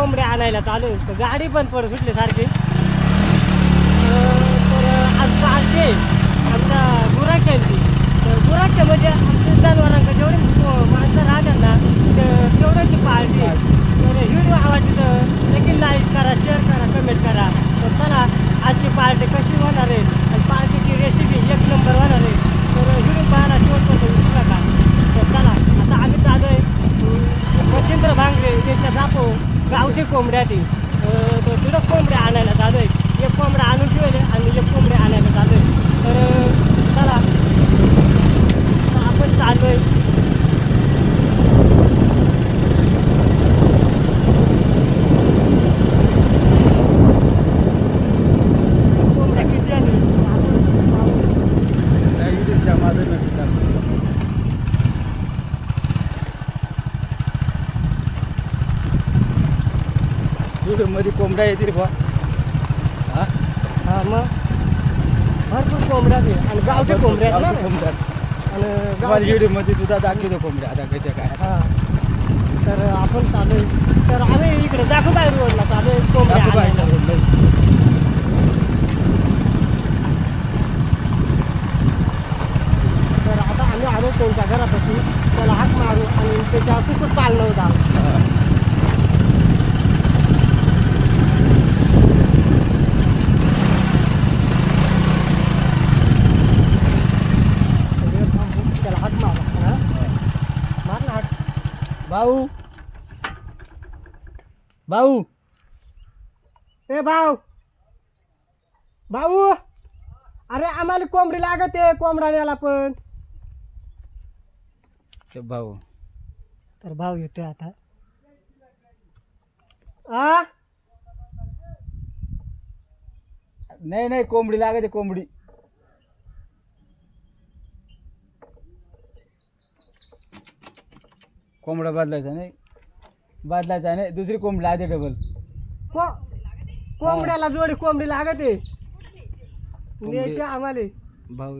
कोंबड्या आणायला चालू आहे. गाडी पण पड सुटली सारखी तर आज पार्टी आहे गुराख्यांची तर गुराख्या म्हणजे आमच्या जनावरांका जेवढी प- माणसं राहतात ना तर तेवढ्याची पार्टी आहे तर व्हिडिओ आवडली तर नक्की लाईक करा शेअर करा कमेंट करा तर चला आजची पार्टी कशी होणार आहे आणि पार्टीची रेसिपी एक नंबर होणार आहे तर व्हिडिओ पाहायला शेवटपर्यंत विसरू नका तर चला आता आम्ही चालू आहे मच्छिंद्र भांगरे त्यांच्या जापो गावठी कोंबड्या ती अं, तर तिथं कोंबड्या आणायला चालू आहे एक कोंबड्या आणून ठेवले आणि एक कोंबड्या आणायला चालू आहे तर अं, चला आता आपण चालू आहे कोंबड्या किती आली आपण पाहू. मध्ये कोंबड्या येतील बा हा? हा मग? भरपूर कोंबड्या ते आणि गावठी कोंबड्या आहेत गावठी ना कोंबड्या आणि तुम्हाला गावठी व्हिडिओमध्ये सुद्धा दाखवतो कोंबड्या. आता कशा काय? हा. तर आपण चालू. तर आम्ही इकडे दाखवताय रोडला? चालू आहे कोंबड्या दाखवू आणायला. तर आता आम्ही आलो त्यांच्या घरापाशी. त्याला हाक मारू आणि त्याच्या कुकुट पाळणं होता हा. त्याला हाक मारू हा? मार ना हाक भाऊ. भाऊ. ए भाऊ. भाऊ. अरे आम्हाला कोंबडी लागत आहे कोंबडा न्याला पण. ते भाऊ. तर भाऊ येतोय आता. आ? नाही नाही कोंबडी लागते कोंबडी. कोंबडा बदलायचा नाही. बदलायचा नाही दुसरी कोंबडी लागते डबल को कोंबड्याला जोडी कोंबडी लागत. न्यायची आम्हाला. भाऊ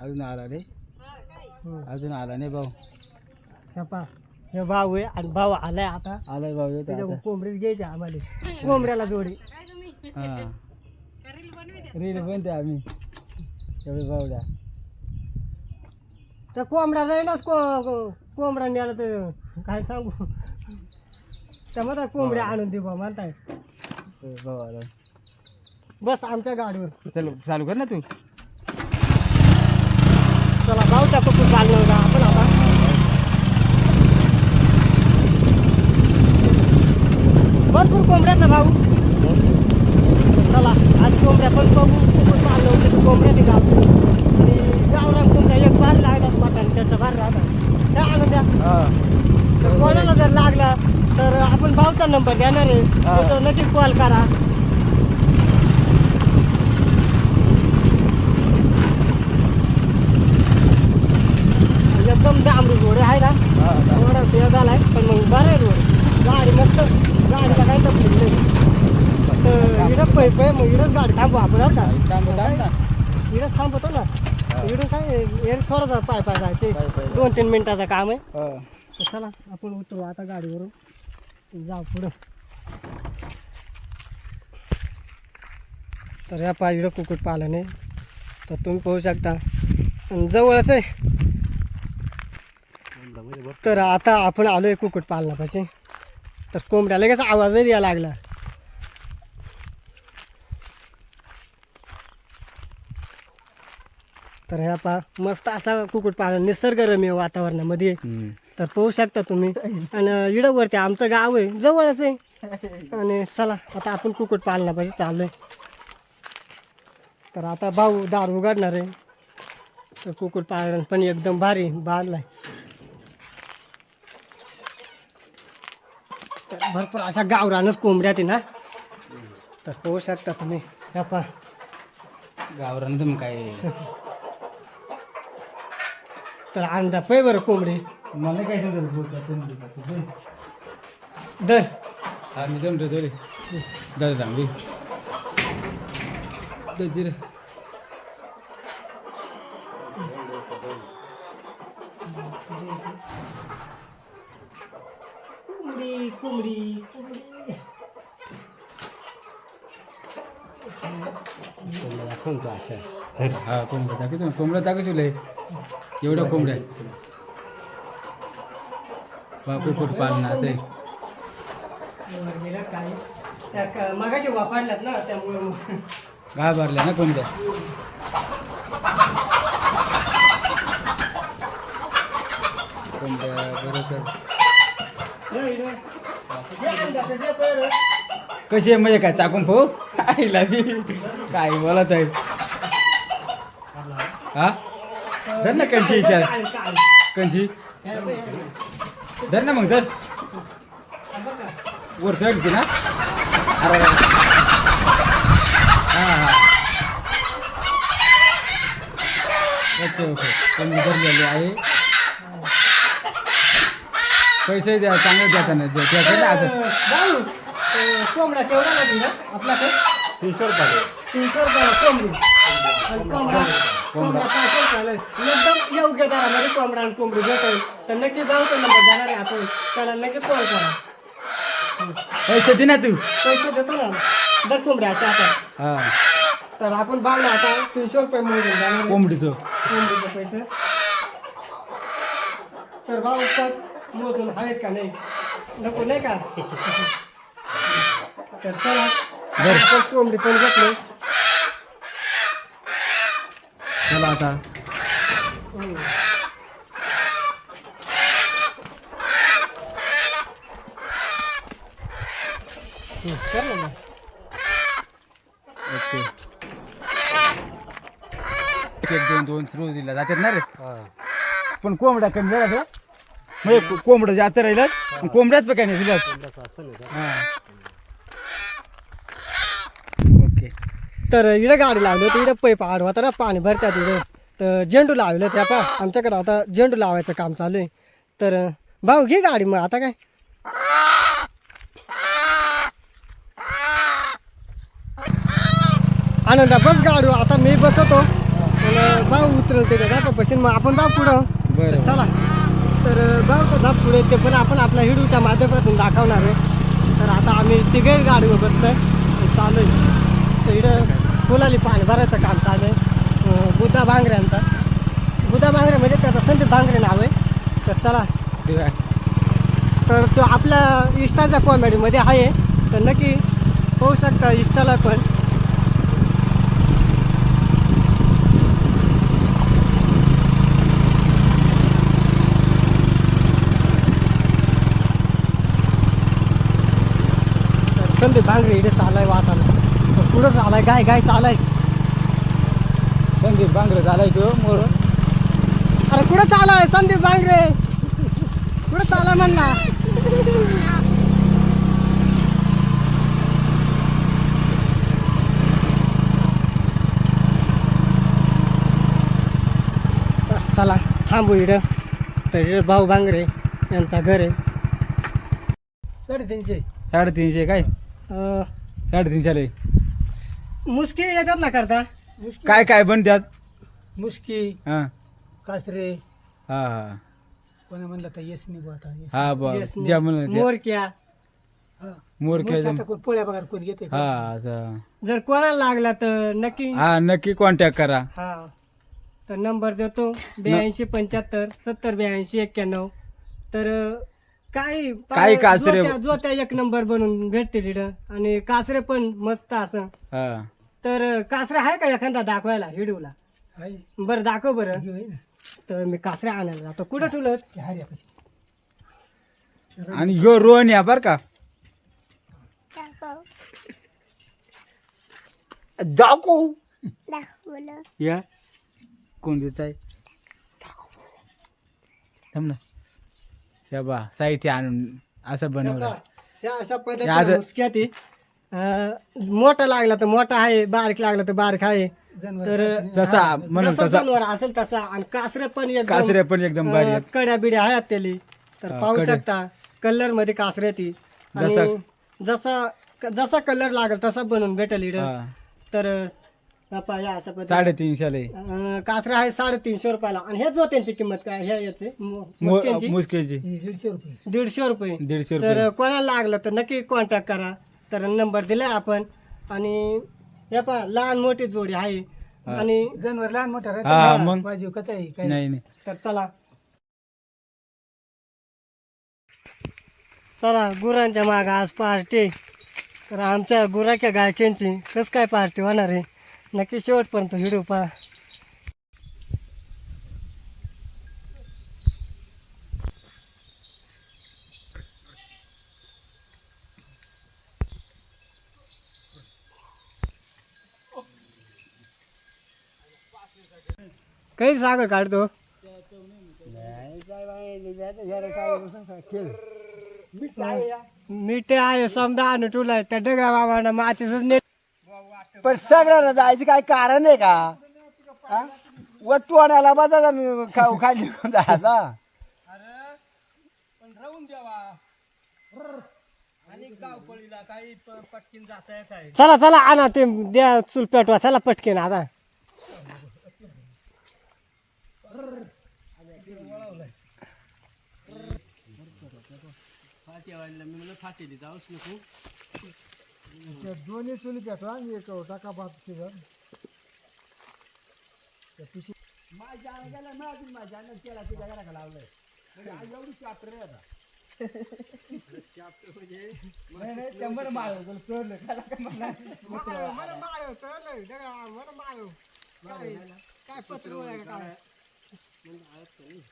अजून आला रे. अजून आला नाही भाऊ. हे हे भाऊ आहे आणि भाऊ आलाय आता. आलाय भाऊ येतो त्याच्या आता. कोंबडीच घ्यायची आम्हाला. कोंबड्याला जोडी. हा. रील बनते आम्ही. तेवढे भाऊ द्या. त्या कोंबड्या जाईनच को को- कोंबडा न्याला तर. काय सांगू? त्यामध्ये कोंबड्या आणून दे बा म्हणताय भाऊ आला बस आमच्या गाडीवर. चल चालू कर ना तू. चला भाऊच्या कुठून चाललो होता आपण आता. भरपूर कोंबड्यात ना भाऊ. चला आज कोंबड्या पण बघू कुठून चाललो होते तर कोंबड्या ते गाव आणि गावरान कोंबड्या एक बार लागतात मटण त्याचं बार राहतात त्या आणून द्या हा तर कोणाला जर लागला तर आपण भाऊचा नंबर देणार आहे. हा. नक्की कॉल करा. एकदम डांबरू रोड आहे ना. हा, हा. थोडा ते झालाय पण मग बरं आहे रोड. गाडी मस्त गाडीला काही तकलीफ नाही. तर इकडं पै पै मग इकडंच गाडी थांबू आपण बरं का? थांब, थांब ना. इकडंच थांबवतो ना. इकडून काय हे थोडंसं पाय पाय जायचे. पाय पाय. दोन तीन मिनिटाचं काम आहे. हा. तर चला आपण उतरू आता गाडीवरून. जाऊ पुढं. तर या पाहिलं कुकुट पालन आहे तर तुम्ही पाहू शकता. आणि जवळच आहे. तर आता आपण आलो आहे कुकुट पालनापाशी. तर कोंबड्या लगेच आवाजही द्यायला लागला. तर ह्या पा मस्त असा कुकुट पालन निसर्गरम्य वातावरणामध्ये. तर पाहू शकता तुम्ही. आणि इडवरती आमचं गाव आहे. जवळच आहे. आणि चला आता आपण कुकुट पालनापाशी चाललोय. तर आता भाऊ दार उघडणार आहे. तर कुकुट पालन पण एकदम भारी बांधलाय. तर भरपूर अशा गावरानच कोंबड्यात आहे ना? तर पाहू शकता तुम्ही. ह्या पा. गावरान तर मग काय? तर अंडा पै बरं कोंबडी. मला काय समजत बोलतात ते म्हणजे काय ते. दर हा मी दम रे दर चांगली दर कोंबडी कोंबडी कोंबडी दाखवून तो असं हा कोंबड्या दाखवतो ना कोंबड्या दाखवशील एवढ्या कोंबड्या बा कुकुट पालनाचं आहे. गेलं काही. त्या क- मगाशी वापरल्यात ना त्यामुळे मग- भरल्या ना बरोबर. कशी आहे? म्हणजे काय चाकून भाऊ आईला काय बोलत आहे? हा? धर ना कंची विचार काय- काय? कंची. धर ना मग धर? वर चढते ना. अरे हा हा. Okay okay. कमी धरलेले आहे. पैसे द्या चांगले द्या नाही द्या द्या ना आता. भाऊ, कोंबडा केवढा लागेल ना आपल्याकडे? तीनशे रुपये तीनशे रुपयाला कोंबडी. आणि कोंबडा कोंबडा. पाचशे चालेल एकदम योग्य दरामध्ये कोंबडा आणि कोंबडी भेटेल तर नक्की भाऊचा नंबर देणार आहे आपण. त्याला नक्की कॉल करा. पैसे दे ना तू. पैसे देतो ना. दर कोंबड्याच्या आता. हा. तर आपण बांगला आता. तीनशे रुपये मोजून आहे. कोंबडीचं. कोंबडीचे पैसे. तर भाऊ तर मोजून आहेत का नाही? नको नाही का? तर चला. आपण कोंबडी पण घेतली. चला आता. ओके. एक दोन दोन रोजीला जातात ना रे. पण कोंबडा कमी झाला म्हणजे कोंबडं जात राहिलं कोंबड्याच पण काही नाही दिलं. हा. तर इकडे गाडी लावली होती इकडे पैप आडवा तर पाणी भरतात इकडे. तर झेंडू लावले त्या पा आमच्याकडे आता झेंडू लावायचं काम चालू आहे. तर भाऊ घे गाडी मग. आता काय? आनंदा बस गाडी. आता मी बसवतो. भाऊ उतरल ते का बसेन मग आपण जाऊ पुढं. बरं चला. तर भाऊ जा पुढे. ते पण आपण आपल्या हिडूच्या माध्यमातून दाखवणार आहे. तर आता आम्ही तिघे गाडीवर बसलोय. चालू आहे. तर इकडं फुलाली पाणी भरायचं काम चालू आहे. बुद्धा बांगऱ्यांचा. बुद्धा भांगरे म्हणजे त्याचं संदीप भांगरे नाव आहे. तर चला. तर तो आपल्या इष्टाच्या कॉमेडीमध्ये आहे. तर नक्की होऊ शकता इष्टाला पण. संदीप भांगरे इथे चालाय वाटाला पुढं चालाय गाय गाय चालाय. संदीप बांगरे झालाय तो मोर. अरे कुठं चालाय? संदीप भांगरे कुठं चालाय म्हणला? चला थांबू इकडं तर भाऊ भांगरे यांचा घर आहे. साडेतीनशे. साडेतीनशे काय? अं, साडेतीनशे लय मुसकी येतात ना करता? काय काय मुसकी हा. कासरे. हा हा. कोणी म्हणलं तर येसनी गोटा हा बरं. ज्या म्हणून मोरक्या. मोर खेळ पोळ्या बघा कोण घेते? हा असं. जर कोणाला लागला तर नक्की हा नक्की कॉन्टॅक्ट करा. हा. तर नंबर देतो. ब्याऐंशी पंच्याहत्तर सत्तर ब्याऐंशी एक्क्याण्णव. तर अं, काही काही कासरे- जो त्या- एक नंबर बनवून भेटते तिथं आणि कासरे पण मस्त असं. हा. तर कासरे आहे का एखादा दाखवायला हिडूला बरं दाखव बरं. तर मी कासरे आणायला जातो. कुठं ठेवलं आणि ह्यो रोहन या बर का. दाखव. या. कोण देत आहे थांब ना. या बा साहित्य आणून असं बनवलं. ह्या अशा हे पद्धतीने असं- मुसक्या ती. अं, मोठा लागला तर मोठा आहे बारीक लागला तर बारीक आहे. तर जसा हा, म्हणून जसा तसा जनावर असेल तसा. आणि कासरे पण एकदम, कासरे पण एकदम भारी अं, आहेत. कड्या बिड्या आहेत त्याली. तर हा, पाहू कड्या. शकता कलरमध्ये कासरे ती. आणि जसा- जसा जसा कलर लागेल तसा बनवून भेटेल इकडं हा. तर बापा या असं पद्धतीने. साडेतीनशे अं, कासरे आहे साडेतीनशे रुपयाला. आणि हे जो त्यांची किंमत काय? ह्या याची? मु- मुसक्यांची? मुसकेची दीडशे रुपये. दीडशे तर रुपये. कोणाला लागलं तर नक्की कॉन्टॅक्ट करा. तर नंबर दिलाय आपण. आणि हे पहा लहान मोठी जोडी आहे. हा. आणि जनावर लहान मोठा हा राहतो मग? बाजू कसं आहे काय नाही नाही. तर चला. चला गुरांच्या माग आज पार्टी तर आमच्या गुराच्या गायकांची कसं काय पार्टी होणार आहे? नक्की शेवटपर्यंत व्हिडिओ पहा. काही सागर काढतो? मीठ आहे समजा आणि तुला त्या डगळा बाबांना मातीच नेत. पण सगळ्यांना जायचं काय कारण आहे का? हा? वट्टू आणायला बघा खाऊ खाली जायचा. चला चला आणा ते द्या चूल पेटवा चला पटकेन आता. त्या वाढल्या मी म्हणलं फाटेली जाऊच नको त्या दोन्ही चुली घेतो आणि एक टाका भात शिजत त्या पिशी माझ्या अंगाला मिळाली माझ्या अंगाला केला तिच्या घराला लावलंय म्हणजे आज एवढी चॅप्टर आहे आता चॅप्टर म्हणजे नाही नाही शंभर माळ चोरलं मला मला माळ चोरलं दगा मला माळ काय काय पत्र वगैरे काय म्हणजे आळत नाही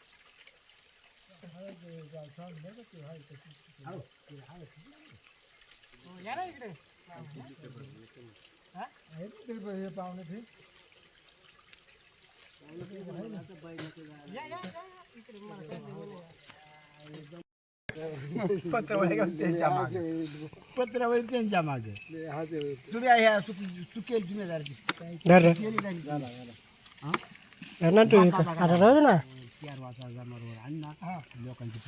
पाहुणे ते पत्रावळी त्यांच्या मागे पत्रावळी त्यांच्या मागे तुम्ही ह्या चुकेल तुम्ही जरा ना तू आता राहू ना. चार वाजता जनावर लोकांची.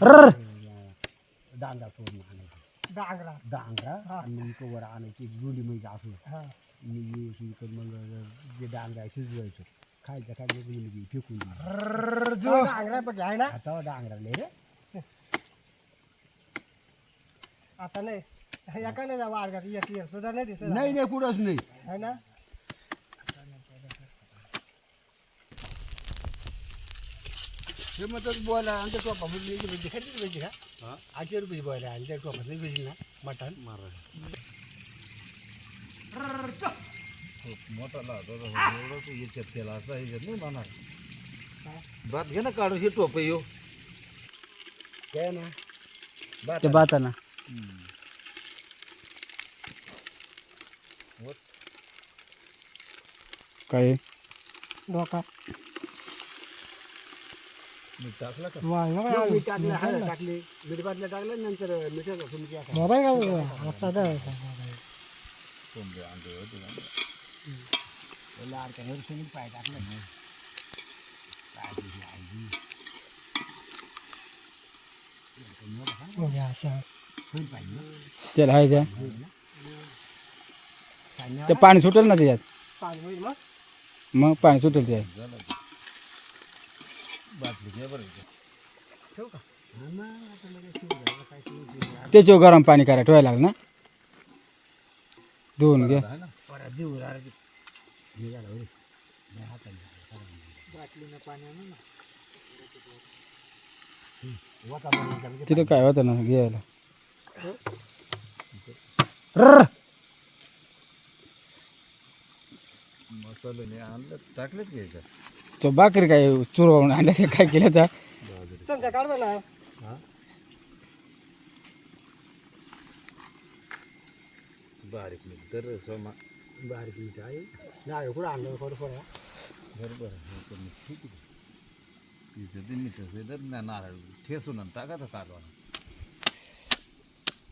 डांगा सोडून आणायची. डांगरा डांगरा आणि मग कवर आणायची जुडी मध्ये असलं हा. मी येऊन इकडं मग जे डांगरा आहे शिजवायचं. खायच्या खायच्या गुंडी फेकून दिली डांगरा बघ आहे ना. आता डांगरा लय रे. आता नाही. एका नाही जावं अर्घात एक. सुद्धा नाही दिसत. नाही नाही कुठंच नाही. ना? हे तर बोला आमच्या टोपा म्हणजे पाहिजे खालीच पाहिजे का? आठशे रुपये बोला आमच्या टोपात नाही पाहिजे ना मटण. भात घे ना काढून हे टोप येऊ. काय ना. ते काय? डोका. टाकलं का? वा. मीठ टाकलं हळद टाकली. मीठ बाटल्या टाकलं नंतर मिठाचा तुमची मोबाईल का आहे. पाय टाकलं. असं. त्याला आहे त्या ते पाणी सुटेल ना त्याच्यात? पाणी होईल मग? मग पाणी सुटेल त्याच्यात. ठेवू का? त्याच्यावर गरम पाणी करा ठेवायला लागलं ना? धुवून घ्या परत देऊ जरा ते. हे झालं होय. नाही हाताने बाटलीनं पाणी आणू ना. हं, वता बनवून त्याला घे. तिथं काय होतं ना घ्यायला? तो भाकरी काय चुरवून आणल्या काय केलं त्या तुमच्या काढ ना बारीक मीठ आहे. नाही कुठं आणलं थोडं थोडं?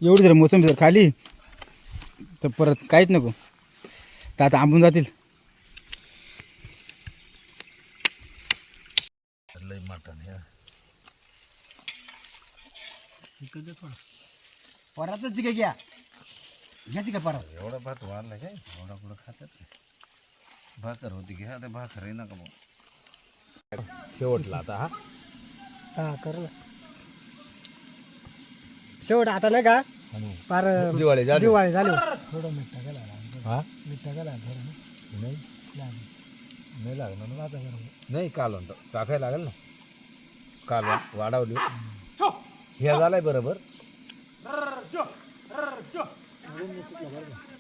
एवढी जर मोसंबी जर खाली तर परत काहीच नको. तर आता आंबून जातील. परतच तिकडे घ्या. घ्या तिकडे परत. एवढा भात वाढला काय? एवढा कुठं खातात? भाकर होती घ्या ते भाकर आहे नका मग. शेवटला आता हा? हा कर ना शेवट आता नाही का? फार दिवाळी झाली. दिवाळी झाली. थोडं मीठ टाकायला लागलं. हा? नाही. नाही लागणार ना? आता नाही कालवण तर टाकायला लागेल ना? कालवण वाढवली. हे झालंय बरोबर. yo, yo.